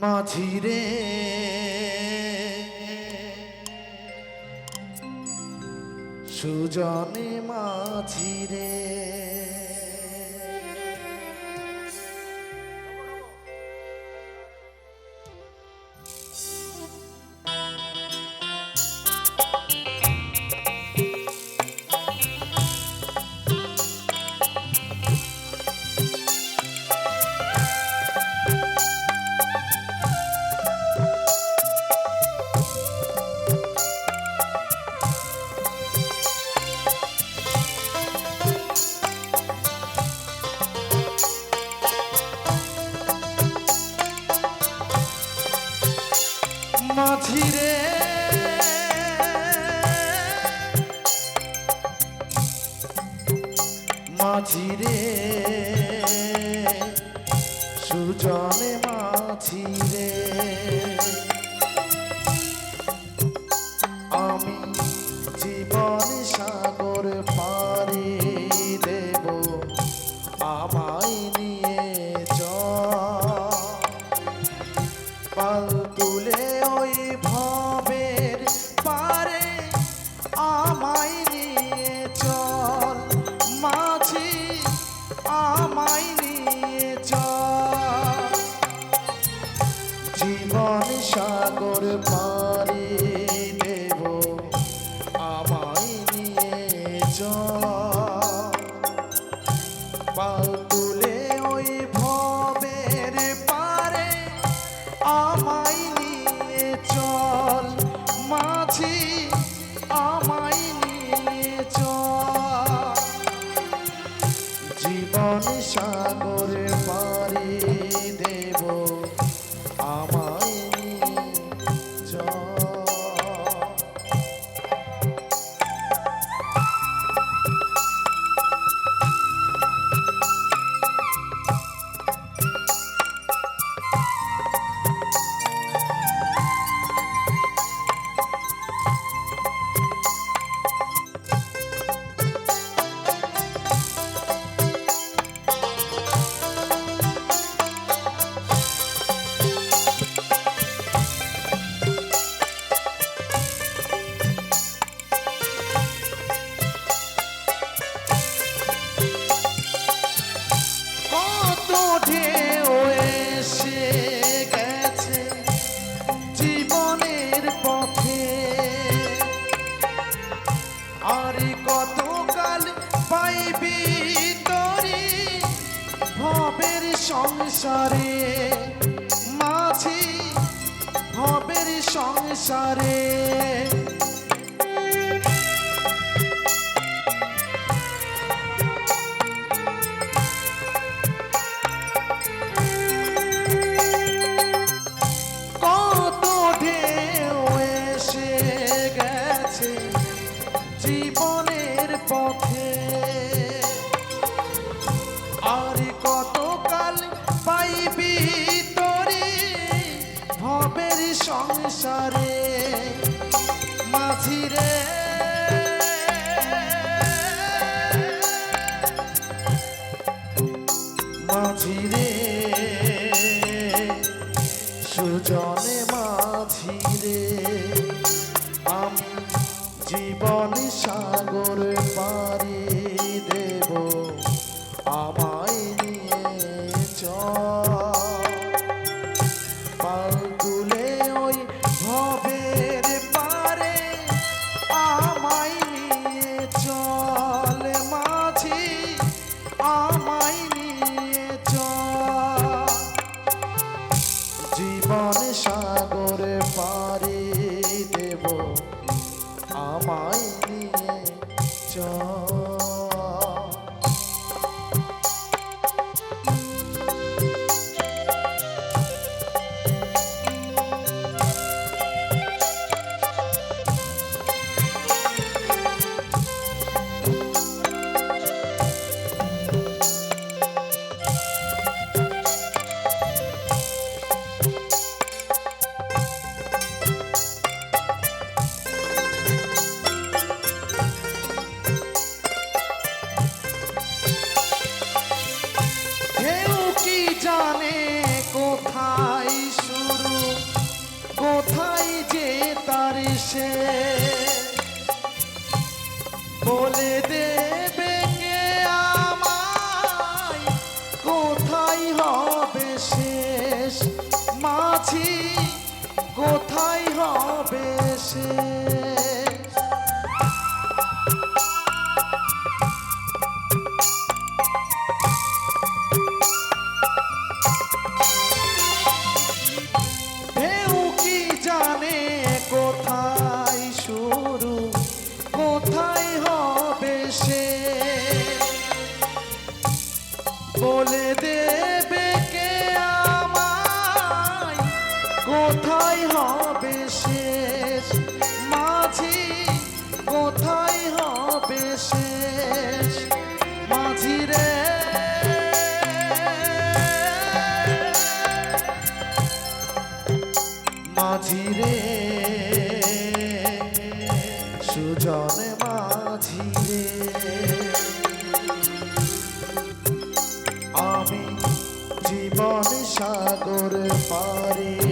মাঝিরে। সুজনে মাঝিরে। মাঝিরে সুজনে মাঝিরে আমি আমায় নিয়ে জীবন সাগর পারি দেব আমায় নিয়ে পাল সাগরে আর কতকাল পাইবি তরি? ভবের সংসারে মাঝি ভবের সংসারে। কত ঢেউ এসে গেছে। পথে। আর কতকাল পাইবি তরি ভবের সংসারে? মাঝিরে। মাঝিরে। সুজনে মাঝিরে আমি জীবন সে বলে দেবে কে আমায়? কোথায় হবে শেষ? মাঝি কোথায় হবে শেষ? কোথায় হবে শেষ? মাঝি, কোথায় হবে শেষ? মাঝি রে। মাঝি রে। সুজন মাঝি রে। আমি জীবন সাগর পারি